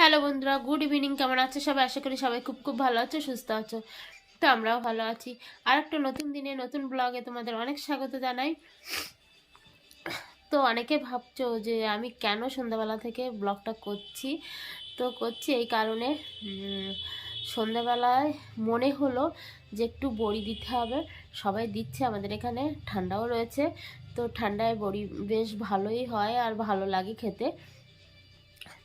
Hello বন্ধুরা, good evening. কেমন আছে সবাই? আশা করি সবাই খুব খুব ভালো আছো, সুস্থ আছো। তো আমরাও ভালো আছি। আর একটা নতুন দিনে, নতুন ব্লগে তোমাদের অনেক স্বাগত জানাই। তো অনেকে ভাবছ যে আমি কেন সন্ধ্যাবেলা থেকে ব্লগটা করছি? তো করছি এই কারণে সন্ধ্যাবেলায় মনে হলো যে একটু বড়ি দিতে হবে। সবাই দিচ্ছে, আমাদের এখানে ঠান্ডাও রয়েছে। তো ঠান্ডায় বড়ি বেশ ভালোই হয় আর ভালো লাগে খেতে।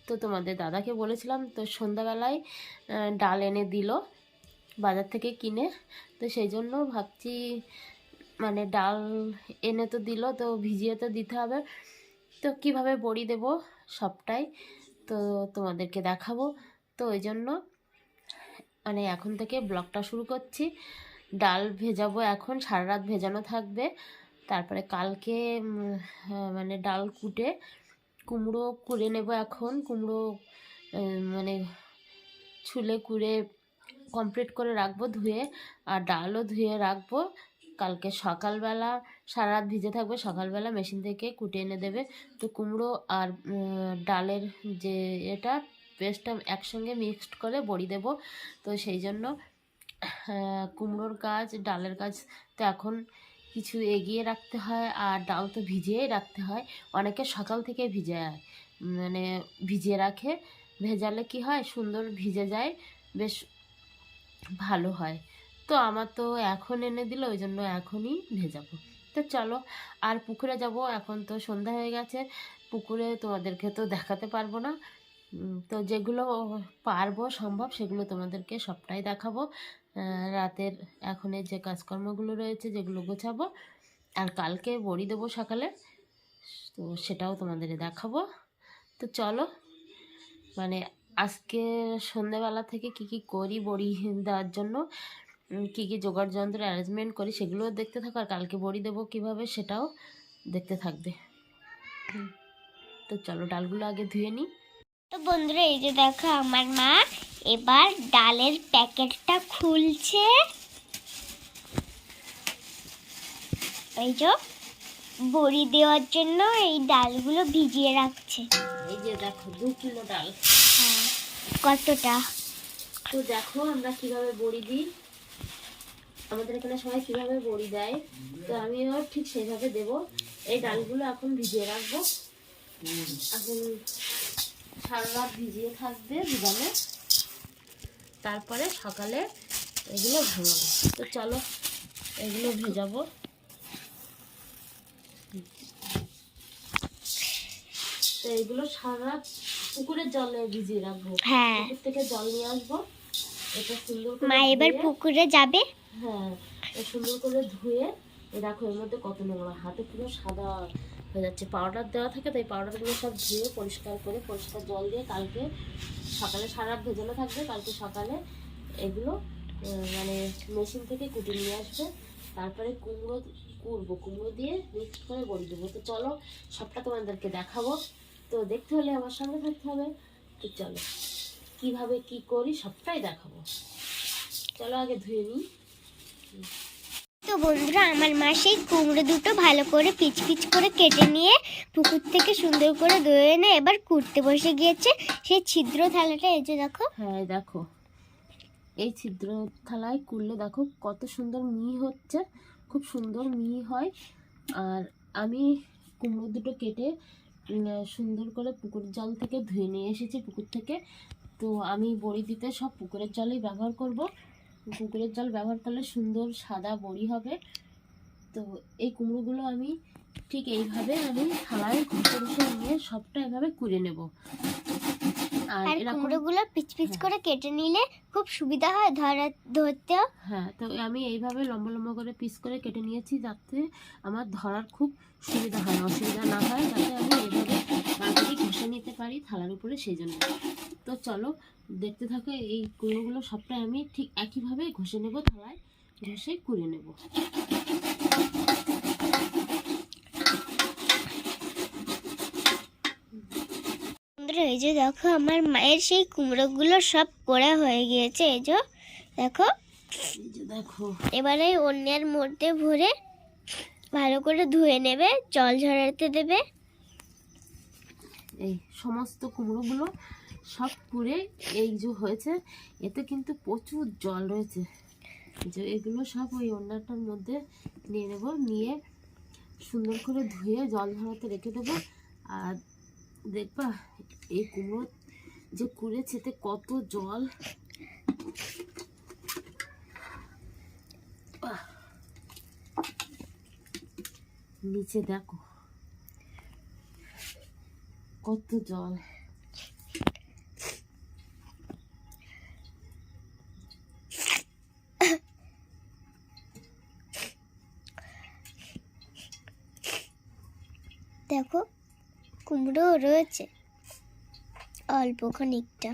তো তোমাদের দাদাকে বলেছিলাম, তো সন্ধ্যাবেলায় ডাল এনে দিল বাজার থেকে কিনে। তো সেই জন্য ভাবছি মানে ডাল এনে তো দিল, তো ভিজিয়ে তো দিতে হবে। তো কীভাবে বড়ি দেব সবটাই তো তোমাদেরকে দেখাবো। তো ওই জন্য মানে এখন থেকে ব্লগটা শুরু করছি। ডাল ভেজাবো এখন, সারা রাত ভেজানো থাকবে। তারপরে কালকে মানে ডাল কুটে কুমড়ো কুড়ে নেব এখন। কুমড়ো মানে ছুলে কুড়ে কমপ্লিট করে রাখব ধুয়ে, আর ডালও ধুয়ে রাখব। কালকে সকালবেলা সারা রাত ভিজে থাকবে, সকালবেলা মেশিন থেকে কুটে এনে দেবে। তো কুমড়ো আর ডালের যে এটা পেস্টটা একসঙ্গে মিক্সড করে বড়ি দেব। তো সেই জন্য কুমড়োর গাছ, ডালের গাছ তো এখন কিছু এগিয়ে রাখতে হয় আর ডাল তো ভিজিয়েই রাখতে হয়। অনেকে সকাল থেকে ভিজে মানে ভিজিয়ে রাখে। ভেজালে কি হয়? সুন্দর ভিজে যায়। বেশ ভালো হয়। তো আমার তো এখন এনে দিল, ওই জন্য এখনই ভেজাবো। তো চলো, আর পুকুরে যাব। এখন তো সন্ধ্যা হয়ে গেছে। পুকুরে তোমাদেরকে তো দেখাতে পারব না। তো যেগুলো পারব সম্ভব, সেগুলো তোমাদেরকে সবটাই দেখাবো। রাতের এখনের যে কাজকর্মগুলো রয়েছে, যেগুলো গোছাবো, আর কালকে বড়ি দেবো সকালে, তো সেটাও তোমাদের দেখাবো। তো চলো মানে আজকে সন্ধ্যেবেলা থেকে কি কি করি বড়ি দেওয়ার জন্য কি কি জোগাড় যন্ত্র অ্যারেঞ্জমেন্ট করি সেগুলোও দেখতে থাকো, আর কালকে বড়ি দেবো কীভাবে সেটাও দেখতে থাকবে। তো চলো ডালগুলো আগে ধুয়ে নিই। তো বন্ধুরা, এই যে দেখো আমার মা এবার ডালের প্যাকেটটা খুলছে। এই যে বড়ি দেওয়ার জন্য এই ডালগুলো ভিজিয়ে রাখছে। এই যে দেখো দু কিলো ডাল। হ্যাঁ কতটা? তো দেখো আমরা কীভাবে বড়ি দিই। আমাদের এখানে সবাই কীভাবে বড়ি দেয় তো আমিও ঠিক সেইভাবে দেব। এই ডালগুলো এখন ভিজিয়ে রাখব। এখন সারা রাত ভিজিয়ে থাকবে ভিজানো। তারপরে সকালে এগুলো ভাঙাবো। তো চলো এগুলো ভেজাবো। তো এগুলো সারা পুকুরের জলে ভিজিয়ে রাখব। হ্যাঁ। পুকুর থেকে জল নিয়ে আসব। এটা সুন্দর মা এবার পুকুরে যাবে? হ্যাঁ সুন্দর করে ধুয়ে দেখো এর মধ্যে কত নোংরা হাতে পুরো সাদা হয়ে যাচ্ছে। পাউডার দেওয়া থাকে, তাই পাউডারগুলো সব ধুয়ে পরিষ্কার করে, পরিষ্কার জল দিয়ে কালকে সকালে সারা ভেজানো থাকবে। কালকে সকালে এগুলো মানে মেশিন থেকে কুটে নিয়ে আসবে। তারপরে কুমড়ো কুড়বো, কুমড়ো দিয়ে মিক্সড করে বড়ি দেবো তো চলো, সবটা তোমাদেরকে দেখাবো। তো দেখতে হলে আমার সঙ্গে থাকতে হবে। তো চলো, কীভাবে কি করি সবটাই দেখাবো। চলো আগে ধুয়ে নিই। তো বন্ধুরা, আমার মা সেই কুমড়ো দুটো ভালো করে পিচ পিচ করে কেটে নিয়ে পুকুর থেকে সুন্দর করে ধুয়ে এনে এবার কুড়তে বসে গিয়েছে সেই ছিদ্র থালাটা। এই যে দেখো। হ্যাঁ দেখো। এই ছিদ্র থালায় কুড়লে দেখো কত সুন্দর মিহি হচ্ছে, খুব সুন্দর মিহি হয়। আর আমি কুমড়ো দুটো কেটে সুন্দর করে পুকুর জল থেকে ধুয়ে নিয়ে এসেছি পুকুর থেকে। তো আমি বড়ি দিতে সব পুকুরের জলই ব্যবহার করব। পুকুরের জল ব্যবহার করলে সুন্দর সাদা বড়ি হবে। তো এই কুমড়োগুলো আমি ঠিক এইভাবে আমি থালায় ঘষে ঘষে নিয়ে সবটা এভাবে কুড়ে নেব। আর কুমড়োগুলো পিচ পিচ হ্যাঁ। করে কেটে নিলে খুব সুবিধা হয় ধরা ধরতেও। হ্যাঁ তো আমি এইভাবে লম্বা লম্বা করে পিস করে কেটে নিয়েছি যাতে আমার ধরার খুব সুবিধা হয় অসুবিধা না হয় যাতে আমি এইভাবে ঘষে নিতে পারি থালার উপরে সেই জন্য। তো চলো দেখতে থাকো এই কুড়োগুলো সবটাই আমি ঠিক একইভাবে ঘষে নেব থালায় ঘষে কুড়ে নেব। এই যে দেখো আমার মায়ের সেই কুমড়োগুলো সব করা হয়ে গিয়েছে এই যে দেখো। যে দেখো। এবারে অন্যের মধ্যে ভরে ভালো করে ধুয়ে নেবে জল ঝরাতে দেবে। এই সমস্ত কুমড়োগুলো সব পুড়ে এই যে হয়েছে, এতে কিন্তু প্রচুর জল রয়েছে। যে এগুলো সব ওই অন্যটার মধ্যে নিয়ে নেব, নিয়ে সুন্দর করে ধুয়ে জল ঝরাতে রেখে দেবো। আর দেখবা, এই কুমড়ো যে কুড়েছে, এতে কত জল! নিচে দেখো, কত জল। দেখো কুমড়ো রয়েছে। অল্প খানিকটা।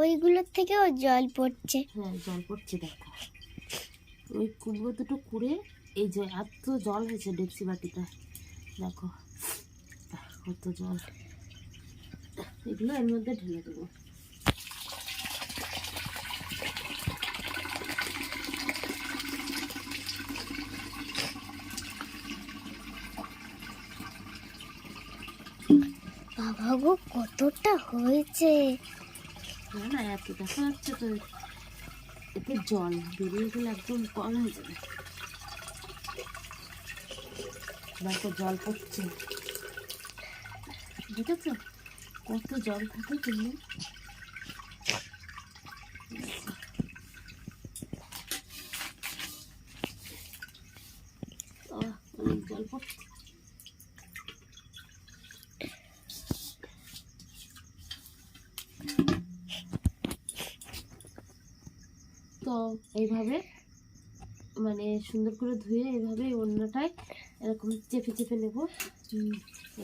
ওইগুলোর থেকেও জল পড়ছে। হ্যাঁ জল পড়ছে, দেখো। ওই কুমড়ো দুটো কুড়ে, এই যে এত জল হয়েছে ডেকচি বাটিতে, দেখো কত জল। এগুলো এর মধ্যে ঢেলে দেবো। বাবা গো, কতটা হয়েছে? না দেখা যাচ্ছে তো। এতে জল বেরিয়ে গেলে একদম কম হয়ে যাবে। দেখো জল পড়ছে। দেখেছ? কত জল থাকে তুমি আহ, অনেক জল পড়ছে তো এইভাবে মানে সুন্দর করে ধুয়ে এইভাবে অন্যটায় এরকম চেপে চেপে নেব।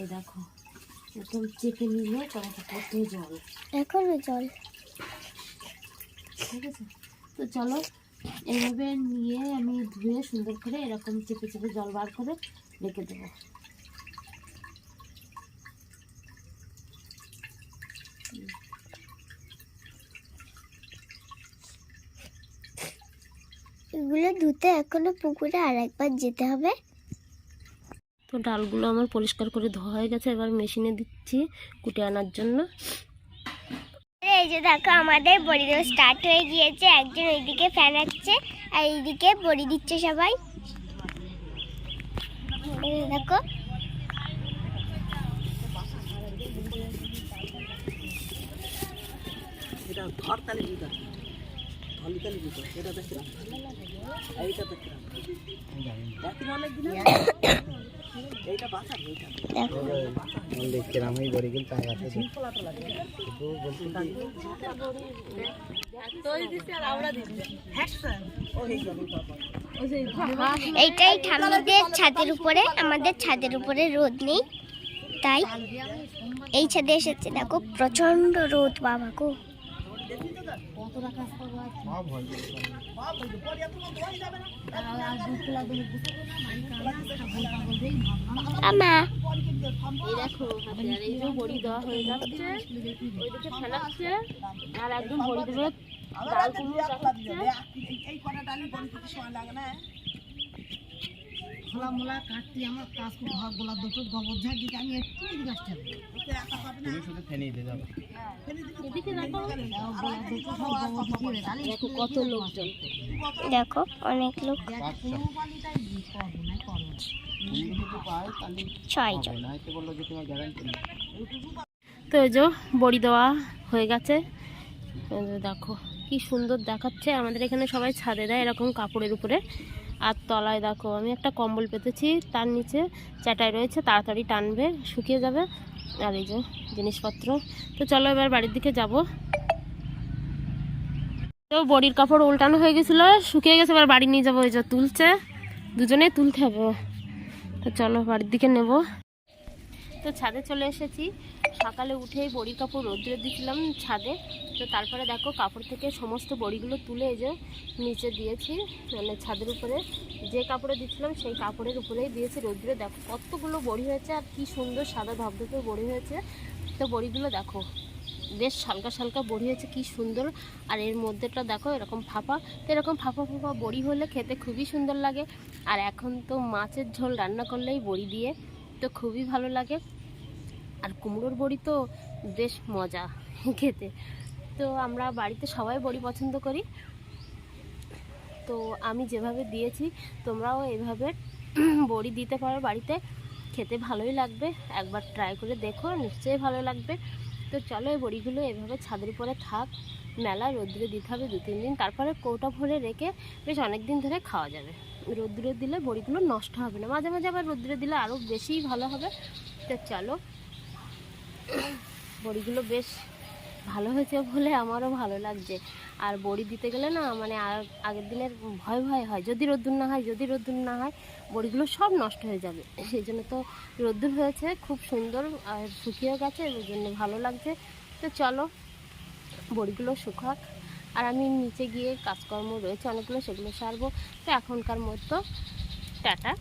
এই দেখো এরকম চেপে নিলে কড়াইতে কত জল। এখনও জল। ঠিক আছে? তো চলো এইভাবে নিয়ে আমি ধুয়ে সুন্দর করে এরকম চেপে চেপে জল বার করে রেখে দেবো। এগুলো ধুতে এখনও পুকুরে আরেকবার যেতে হবে। তো ডালগুলো আমার পরিষ্কার করে ধোয়া হয়ে গেছে এবার মেশিনে দিচ্ছি কুটে আনার জন্য। এই যে দেখো আমাদের বড়ি দেওয়া স্টার্ট হয়ে গিয়েছে একজন ওইদিকে ফ্যান আসছে আর এইদিকে বড়ি দিচ্ছে সবাই। দেখো। এটা ধর তালে ওই বড়ি কিন্তু এইটাই ঠাম্মিদের ছাদের উপরে, আমাদের ছাদের উপরে রোদ নেই, তাই এই ছাদে এসেছে, দেখো প্রচণ্ড রোদ, বাবা গো। আমা। এই দেখো আর বড়ি হয়ে আর একদম কুমড়ো দেখাচ্ছে এই কটা ডালি বড়ি খেতে সময় লাগে না খোলা মোলা কাটতে আমার কাজ গোলা দুটো গোবর ঝাড় দিকে আমি একটু এই গাছটা ওকে একা পাবে না? শুধু ফেনে দিতে যাবে এদিকে দেখো কত লোকজন। দেখো অনেক লোক। তো যে বড়ি দেওয়া হয়ে গেছে। দেখো কি সুন্দর দেখাচ্ছে। আমাদের এখানে সবাই ছাদে দেয় এরকম কাপড়ের উপরে। আর তলায় দেখো, আমি একটা কম্বল পেতেছি, তার নিচে চাটাই রয়েছে, তাড়াতাড়ি টানবে, শুকিয়ে যাবে। আর এই যে জিনিসপত্র। তো চলো এবার বাড়ির দিকে যাব। তো বড়ির কাপড় উল্টানো হয়ে গেছিল, শুকিয়ে গেছে, এবার বাড়ি নিয়ে যাব ওই যে তুলছে। দুজনে তুলতে হবে। তো চলো বাড়ির দিকে নেব। তো ছাদে চলে এসেছি। সকালে উঠেই বড়ির কাপড় রোদ্রে দিয়েছিলাম ছাদে। তো তারপরে দেখো কাপড় থেকে সমস্ত বড়িগুলো তুলে এই যে নিচে দিয়েছি মানে ছাদের উপরে। যে কাপড়ে দিচ্ছিলাম সেই কাপড়ের উপরেই দিয়েছি রোদ্রে। দেখো কতগুলো বড়ি হয়েছে আর কি সুন্দর সাদা ধপধপে বড়ি হয়েছে। তো বড়িগুলো দেখো বেশ হালকা হালকা বড়ি হয়েছে, কি সুন্দর। আর এর মধ্যেটা দেখো এরকম ফাঁপা। তো এরকম ফাঁপা ফাঁপা বড়ি হলে খেতে খুবই সুন্দর লাগে। আর এখন তো মাছের ঝোল রান্না করলেই বড়ি দিয়ে, তো খুবই ভালো লাগে। আর কুমড়োর বড়ি তো বেশ মজা খেতে। তো আমরা বাড়িতে সবাই বড়ি পছন্দ করি। তো আমি যেভাবে দিয়েছি, তোমরাও এভাবে বড়ি দিতে পারো বাড়িতে। খেতে ভালোই লাগবে, একবার ট্রাই করে দেখো, নিশ্চয়ই ভালো লাগবে। তো চলো এই বড়িগুলো এভাবে ছাদের উপরে থাক, মেলা রোদ্রে দিতে হবে দু তিন দিন, তারপরে কৌটা ভরে রেখে বেশ অনেক দিন ধরে খাওয়া যাবে। রোদ্রে দিলে বড়িগুলো নষ্ট হবে না, মাঝে মাঝে আবার রোদ্রে দিলে আরও বেশিই ভালো হবে। তো চলো বড়িগুলো বেশ ভালো হয়েছে বলে আমারও ভালো লাগছে। আর বড়ি দিতে গেলে না মানে আগের দিনের ভয় ভয় হয়। যদি রোদ্দুর না হয়, যদি রোদ্দুর না হয়, বড়িগুলো সব নষ্ট হয়ে যাবে। সেই জন্য তো রোদ্দুর হয়েছে, খুব সুন্দর আর শুকিয়ে গেছে ওই জন্য ভালো লাগছে। তো চলো, বড়িগুলো শুকাক। আর আমি নিচে গিয়ে কাজকর্ম রয়েছে, অনেকগুলো সেগুলো সারবো। তো এখনকার মতো, টাটা।